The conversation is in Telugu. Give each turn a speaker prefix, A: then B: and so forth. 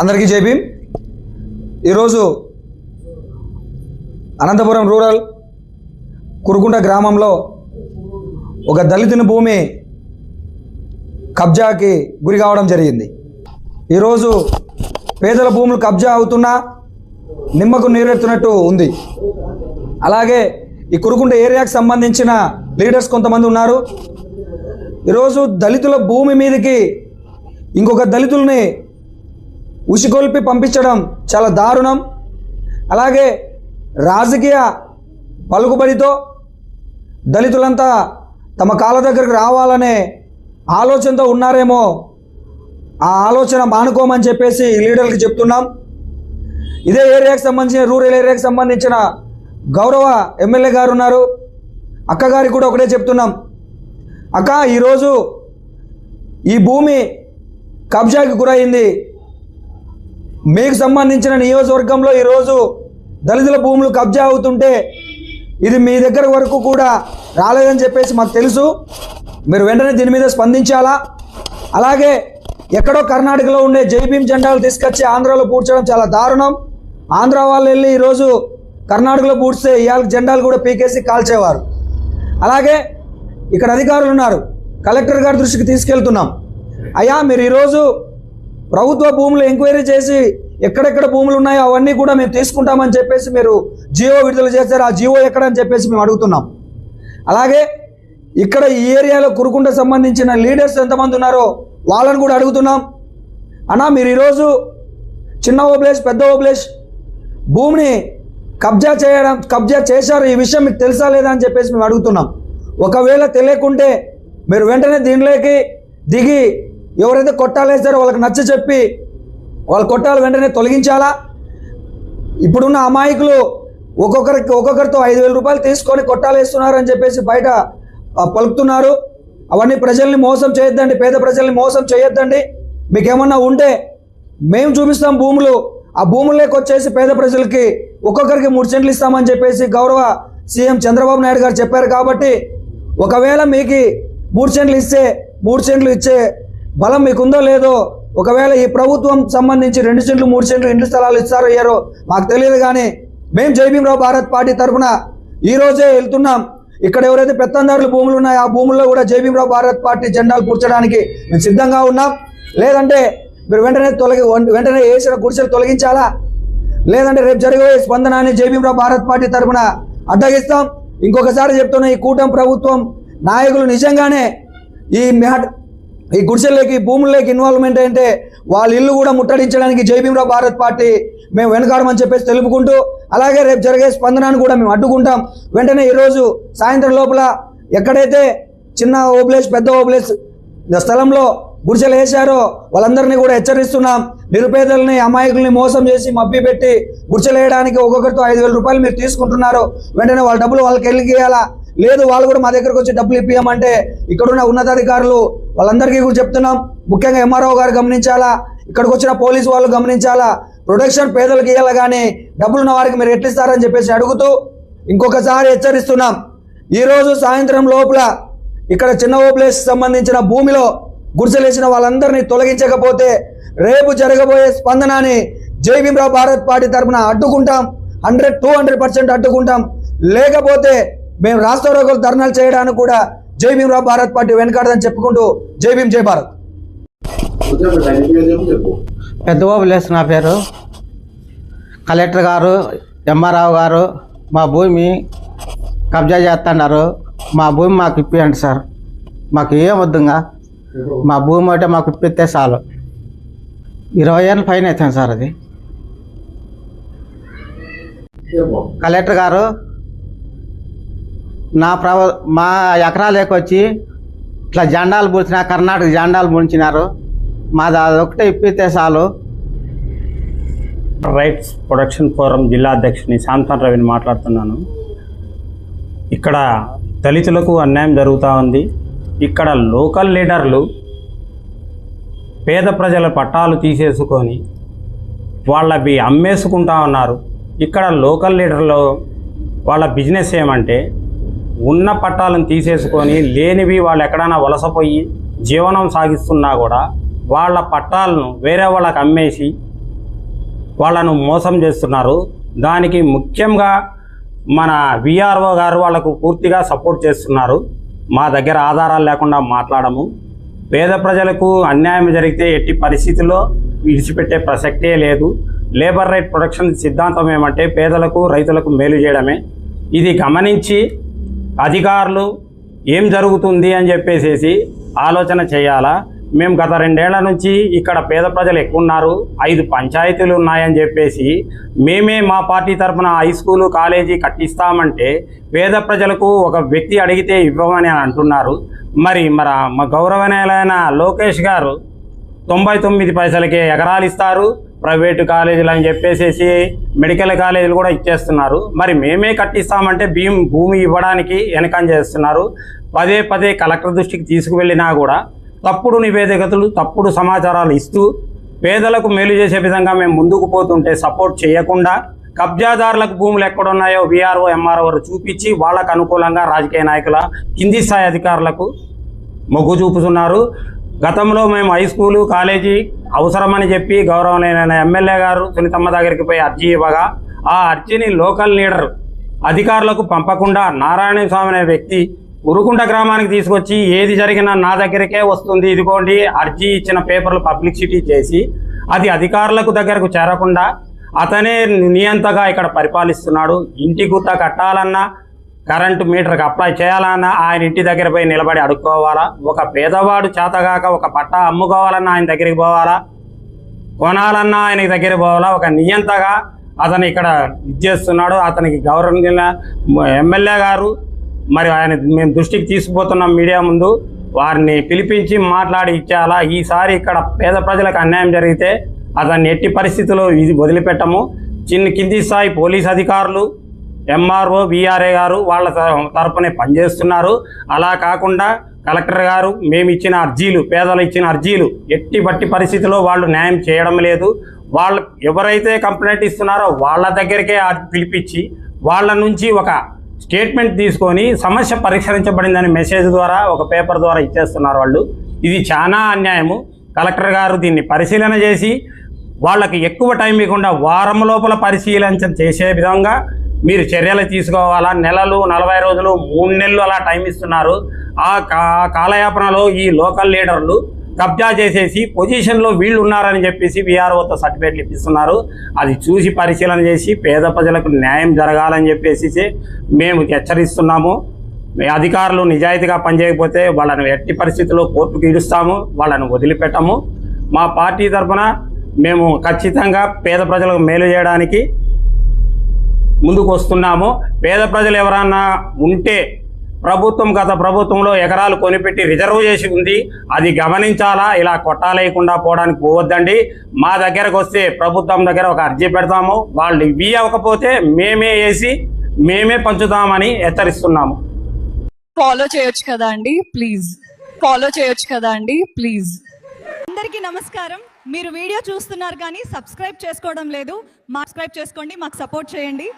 A: అందరికీ జై భీమ్. ఈరోజు అనంతపురం రూరల్ కురుకుంట గ్రామంలో ఒక దళితుని భూమి కబ్జాకి గురి కావడం జరిగింది. ఈరోజు పేదల భూములు కబ్జా అవుతున్నా నిమ్మకు నీరెత్తునట్టు ఉంది. అలాగే ఈ కురుకుంట ఏరియాకు సంబంధించిన లీడర్స్ కొంతమంది ఉన్నారు. ఈరోజు దళితుల భూమి మీదకి ఇంకొక దళితుల్ని ఉసిగొల్పి పంపించడం చాలా దారుణం. అలాగే రాజకీయ పలుకుబడితో దళితులంతా తమ కాళ్ళ దగ్గరకు రావాలనే ఆలోచనతో ఉన్నారేమో ఆ ఆలోచన మానుకోమని చెప్పేసి లీడర్కి చెప్తున్నాం. ఇదే ఏరియాకి సంబంధించిన రూరల్ ఏరియాకి సంబంధించిన గౌరవ ఎమ్మెల్యే గారు ఉన్నారు. అక్కగారికి కూడా ఒకటే చెప్తున్నాం. అక్క ఈరోజు ఈ భూమి కబ్జాకి గురైంది. మీకు సంబంధించిన నియోజకవర్గంలో ఈరోజు దళితుల భూములు కబ్జా అవుతుంటే ఇది మీ దగ్గర వరకు కూడా రాలేదని చెప్పేసి మాకు తెలుసు. మీరు వెంటనే దీని మీద స్పందించాలా? అలాగే ఎక్కడో కర్ణాటకలో ఉండే జైభీం జెండాలు తీసుకొచ్చి ఆంధ్రాలో పూడ్చడం చాలా దారుణం. ఆంధ్ర వాళ్ళు వెళ్ళి ఈరోజు కర్ణాటకలో పూడ్స్తే ఇవాళ జెండాలు కూడా పీకేసి కాల్చేవారు. అలాగే ఇక్కడ అధికారులు ఉన్నారు. కలెక్టర్ గారి దృష్టికి తీసుకెళ్తున్నాం. అయ్యా మీరు ఈరోజు ప్రభుత్వ భూములు ఎంక్వైరీ చేసి ఎక్కడెక్కడ భూములు ఉన్నాయో అవన్నీ కూడా మేము తీసుకుంటామని చెప్పేసి మీరు జియో విడుదల చేశారు. ఆ జియో ఎక్కడని చెప్పేసి మేము అడుగుతున్నాం. అలాగే ఇక్కడ ఈ ఏరియాలో కురుకుంట సంబంధించిన లీడర్స్ ఎంతమంది ఉన్నారో వాళ్ళని కూడా అడుగుతున్నాం. అన్నా మీరు ఈరోజు చిన్న ఓబ్లేష్ పెద్ద ఓబ్లేష్ భూమిని కబ్జా చేయడం కబ్జా చేశారు. ఈ విషయం మీకు తెలుసా లేదా అని చెప్పేసి మేము అడుగుతున్నాం. ఒకవేళ తెలియకుంటే మీరు వెంటనే దీనిలోకి దిగి ఎవరైతే కొట్టాలేస్తారో వాళ్ళకి నచ్చ చెప్పి వాళ్ళ కొట్టాలు వెంటనే తొలగించాలా? ఇప్పుడున్న అమాయకులు ఒక్కొక్కరికి ఒక్కొక్కరితో ఐదు వేల రూపాయలు తీసుకొని కొట్టాలేస్తున్నారు అని చెప్పేసి బయట పలుకుతున్నారు. అవన్నీ ప్రజల్ని మోసం చేయొద్దండి పేద ప్రజల్ని మోసం చేయొద్దండి. మీకేమన్నా ఉంటే మేము చూపిస్తాం భూములు. ఆ భూముల్లోకి వచ్చేసి పేద ప్రజలకి ఒక్కొక్కరికి మూడు సెంట్లు ఇస్తామని చెప్పేసి గౌరవ సీఎం చంద్రబాబు నాయుడు గారు చెప్పారు కాబట్టి ఒకవేళ మీకు మూడు సెంట్లు ఇస్తే మూడు సెంట్లు ఇచ్చే బలం మీకుందో లేదో ఒకవేళ ఈ ప్రభుత్వం సంబంధించి రెండు సెంట్లు మూడు సెంట్లు ఇంటి స్థలాలు ఇస్తారో ఇయ్యారో మాకు తెలియదు కానీ మేము జైభీమరావు భారత్ పార్టీ తరఫున ఈరోజే వెళ్తున్నాం. ఇక్కడ ఎవరైతే పెత్తందారులు భూములు ఉన్నాయో ఆ భూముల్లో కూడా జైభీమరావు భారత్ పార్టీ జెండాలు కూర్చడానికి మేము సిద్ధంగా ఉన్నాం. లేదంటే మీరు వెంటనే తొలగి వెంటనే వేసిన గుడిసెలు తొలగించాలా? లేదంటే రేపు జరగబోయే స్పందనాన్ని జైభీమరావు భారత్ పార్టీ తరఫున అడ్డగిస్తాం. ఇంకొకసారి చెప్తున్న ఈ కూటమి ప్రభుత్వం నాయకులు నిజంగానే ఈ మ్యాట్ ఈ గుడిసెల్లోకి భూముల్లోకి ఇన్వాల్వ్మెంట్ అంటే వాళ్ళ ఇల్లు కూడా ముట్టడించడానికి జైభీమరావు భారత్ పార్టీ మేము వెనకాడమని చెప్పేసి తెలుపుకుంటూ అలాగే రేపు జరిగే స్పందనాన్ని కూడా మేము అడ్డుకుంటాం. వెంటనే ఈరోజు సాయంత్రం లోపల ఎక్కడైతే చిన్న ఓబ్లేస్ పెద్ద ఓబ్లేస్ స్థలంలో గుడిసెలు వేశారో వాళ్ళందరినీ కూడా హెచ్చరిస్తున్నాం. నిరుపేదల్ని అమాయకుల్ని మోసం చేసి మబ్బి పెట్టి గుడిసెలు వేయడానికి ఒక్కొక్కరితో ఐదు వేల రూపాయలు మీరు తీసుకుంటున్నారు. వెంటనే వాళ్ళ డబ్బులు వాళ్ళకి వెళ్ళియాలా లేదు వాళ్ళు కూడా మా దగ్గరకు వచ్చి డబ్బులు ఇప్పియమంటే ఇక్కడున్న ఉన్నతాధికారులు వాళ్ళందరికీ కూడా చెప్తున్నాం. ముఖ్యంగా ఎంఆర్ఓ గారు గమనించాలా? ఇక్కడికి వచ్చిన పోలీసు వాళ్ళు గమనించాలా? ప్రొటెక్షన్ పేదలకు ఇవ్వాలి కానీ డబ్బులున్న వారికి మీరు ఎట్లిస్తారని చెప్పేసి అడుగుతూ ఇంకొకసారి హెచ్చరిస్తున్నాం. ఈరోజు సాయంత్రం లోపల ఇక్కడ చిన్న ఓప్లేస్ సంబంధించిన భూమిలో గుడిసెలేసిన వాళ్ళందరినీ తొలగించకపోతే రేపు జరగబోయే స్పందనాన్ని జై భీమ్రావు భారత్ పార్టీ తరఫున అడ్డుకుంటాం. హండ్రెడ్ టూ హండ్రెడ్ పర్సెంట్ అడ్డుకుంటాం. లేకపోతే మేము రాష్ట్ర రోగులు ధర్నాలు చేయడానికి కూడా జై భీమరావు భారత్ పార్టీ వెనకాడదని చెప్పుకుంటూ జై భీమ్ జై భారత్.
B: పెద్దబాబు లేసు నా పేరు. కలెక్టర్ గారు ఎంఆర్రావు గారు మా భూమి కబ్జా చేస్తున్నారు. మా భూమి మాకు ఇప్పియండి సార్. మాకు ఏం వద్దుగా? మా భూమి అంటే మాకు ఇప్పిస్తే చాలు. ఇరవై ఏళ్ళ పైన అవుతాను సార్ అది. కలెక్టర్ గారు నా ప్రవ మా ఎకరాలకు వచ్చి ఇట్లా జెండాలు పూడ్చిన కర్ణాటక జెండాలు పూడ్చినారు. మాది అదొకటే ఇప్పితే చాలు.
C: రైట్స్ ప్రొడక్షన్ ఫోరం జిల్లా అధ్యక్షుని శాంతన్ రవిని మాట్లాడుతున్నాను. ఇక్కడ దళితులకు అన్యాయం జరుగుతూ ఉంది. ఇక్కడ లోకల్ లీడర్లు పేద ప్రజల పట్టాలు తీసేసుకొని వాళ్ళవి అమ్మేసుకుంటా ఉన్నారు. ఇక్కడ లోకల్ లీడర్లు వాళ్ళ బిజినెస్ ఏమంటే ఉన్న పట్టాలను తీసేసుకొని లేనివి వాళ్ళు ఎక్కడైనా వలసపోయి జీవనం సాగిస్తున్నా కూడా వాళ్ళ పట్టాలను వేరే వాళ్ళకి అమ్మేసి వాళ్ళను మోసం చేస్తున్నారు. దానికి ముఖ్యంగా మన విఆర్ఓ గారు వాళ్ళకు పూర్తిగా సపోర్ట్ చేస్తున్నారు. మా దగ్గర ఆధారాలు లేకుండా మాట్లాడము. పేద ప్రజలకు అన్యాయం జరిగితే ఎట్టి పరిస్థితుల్లో విడిచిపెట్టే ప్రసక్తే లేదు. లేబర్ రైట్ ప్రొడక్షన్ సిద్ధాంతం ఏమంటే పేదలకు రైతులకు మేలు చేయడమే. ఇది గమనించి అధికారులు ఏం జరుగుతుంది అని చెప్పేసేసి ఆలోచన చేయాలా? మేము గత రెండేళ్ళ నుంచి ఇక్కడ పేద ప్రజలు ఎక్కువ ఉన్నారు ఐదు పంచాయతీలు ఉన్నాయని చెప్పేసి మేమే మా పార్టీ తరఫున హై స్కూలు కాలేజీ కట్టిస్తామంటే పేద ప్రజలకు ఒక వ్యక్తి అడిగితే ఇవ్వమని అంటున్నారు. మరి మరి మా గౌరవనీయులైన లోకేష్ గారు తొంభై తొమ్మిది పైసలకే ఎకరాలు ఇస్తారు ప్రైవేటు కాలేజీలు అని చెప్పేసేసి మెడికల్ కాలేజీలు కూడా ఇచ్చేస్తున్నారు. మరి మేమే కట్టిస్తామంటే భీమ్ భూమి ఇవ్వడానికి వెనకం చేస్తున్నారు. పదే పదే కలెక్టర్ దృష్టికి తీసుకువెళ్ళినా కూడా తప్పుడు నివేదికలు తప్పుడు సమాచారాలు ఇస్తూ పేదలకు మేలు చేసే విధంగా మేము ముందుకు పోతుంటే సపోర్ట్ చేయకుండా కబ్జాదారులకు భూములు ఎక్కడున్నాయో వీఆర్ఓ ఎంఆర్ఓ చూపించి వాళ్ళకు అనుకూలంగా రాజకీయ నాయకుల కింది స్థాయి అధికారులకు మొగ్గు చూపుతున్నారు. గతంలో మేము హై స్కూలు కాలేజీ అవసరమని చెప్పి గౌరవనీయమైన ఎమ్మెల్యే గారు సునీతమ్మ దగ్గరికి పోయి అర్జీ ఇవ్వగా ఆ అర్జీని లోకల్ లీడర్ అధికారులకు పంపకుండా నారాయణ స్వామి అనే వ్యక్తి ఉరుకుంట గ్రామానికి తీసుకొచ్చి ఏది జరిగినా నా దగ్గరికే వస్తుంది ఇదిగోండి అర్జీ ఇచ్చిన పేపర్లు పబ్లిసిటీ చేసి అది అధికారులకు దగ్గరకు చేరకుండా అతనే నియంతగా ఇక్కడ పరిపాలిస్తున్నాడు. ఇంటి గుత్త కట్టాలన్నా కరెంటు మీటర్కి అప్లై చేయాలన్నా ఆయన ఇంటి దగ్గర పోయి నిలబడి అడుక్కోవాలా? ఒక పేదవాడు చేతగాక ఒక పట్టా అమ్ముకోవాలన్నా ఆయన దగ్గరికి పోవాలా? కొనాలన్నా ఆయన దగ్గరికి పోవాలా? ఒక నియంతగా అతను ఇక్కడ ఇచ్చేస్తున్నాడు అతనికి గవర్నర్ ఎమ్మెల్యే గారు మరి ఆయన మేము దృష్టికి తీసుకుపోతున్నాం మీడియా ముందు వారిని పిలిపించి మాట్లాడి ఇచ్చేయాలా ఈసారి ఇక్కడ పేద ప్రజలకు అన్యాయం జరిగితే అతన్ని ఎట్టి పరిస్థితుల్లో ఇది వదిలిపెట్టము. చిన్న కింది స్థాయి పోలీస్ అధికారులు ఎంఆర్ఓ విఆర్ఏ గారు వాళ్ళ త- తరపునే పనిచేస్తున్నారు. అలా కాకుండా కలెక్టర్ గారు మేము ఇచ్చిన అర్జీలు పేదలు ఇచ్చిన అర్జీలు ఎట్టి బట్టి పరిస్థితిలో వాళ్ళు న్యాయం చేయడం లేదు. వాళ్ళు ఎవరైతే కంప్లైంట్ ఇస్తున్నారో వాళ్ళ దగ్గరికే పిలిపించి వాళ్ళ నుంచి ఒక స్టేట్మెంట్ తీసుకొని సమస్య పరిష్కరించబడిందని మెసేజ్ ద్వారా ఒక పేపర్ ద్వారా ఇచ్చేస్తున్నారు వాళ్ళు. ఇది చాలా అన్యాయము. కలెక్టర్ గారు దీన్ని పరిశీలన చేసి వాళ్ళకి ఎక్కువ టైం ఇవ్వకుండా వారం లోపల పరిశీలన చేసే విధంగా మీరు చర్యలు తీసుకోవాలా? నెలలు నలభై రోజులు మూడు నెలలు అలా టైం ఇస్తున్నారు. ఆ కా- కాలయాపనలో ఈ లోకల్ లీడర్లు కబ్జా చేసేసి పొజిషన్లో వీళ్ళు ఉన్నారని చెప్పేసి వీఆర్ఓతో సర్టిఫికేట్లు ఇప్పిస్తున్నారు. అది చూసి పరిశీలన చేసి పేద ప్రజలకు న్యాయం జరగాలని చెప్పేసి మేము హెచ్చరిస్తున్నాము. మీ అధికారులు నిజాయితీగా పనిచేయకపోతే వాళ్ళను ఎట్టి పరిస్థితుల్లో కోర్టుకు ఇడుస్తాము వాళ్ళను వదిలిపెట్టము. మా పార్టీ తరఫున మేము ఖచ్చితంగా పేద ప్రజలకు మేలు చేయడానికి ముందుకు వస్తున్నాము పేద ప్రజలు ఎవరన్నా ఉంటే ప్రభుత్వం గత ప్రభుత్వంలో ఎకరాలు కొనిపెట్టి రిజర్వ్ చేసి ఉంది. అది గమనించాలా? ఇలా కొట్టాలేయకుండా పోవడానికి పోవద్దండి. మా దగ్గరకు వస్తే ప్రభుత్వం దగ్గర ఒక అర్జీ పెడతాము. వాళ్ళు ఇవి అవ్వకపోతే మేమే వేసి మేమే పంచుతామని హెచ్చరిస్తున్నాము.
D: ఫాలో చేయొచ్చు కదా అండి? ప్లీజ్ ఫాలో చేయొచ్చు కదా అండి? ప్లీజ్
E: అందరికీ నమస్కారం. మీరు వీడియో చూస్తున్నారు కానీ సబ్స్క్రైబ్ చేసుకోవడం లేదు. మా సబ్స్క్రైబ్ చేసుకోండి మాకు సపోర్ట్ చేయండి.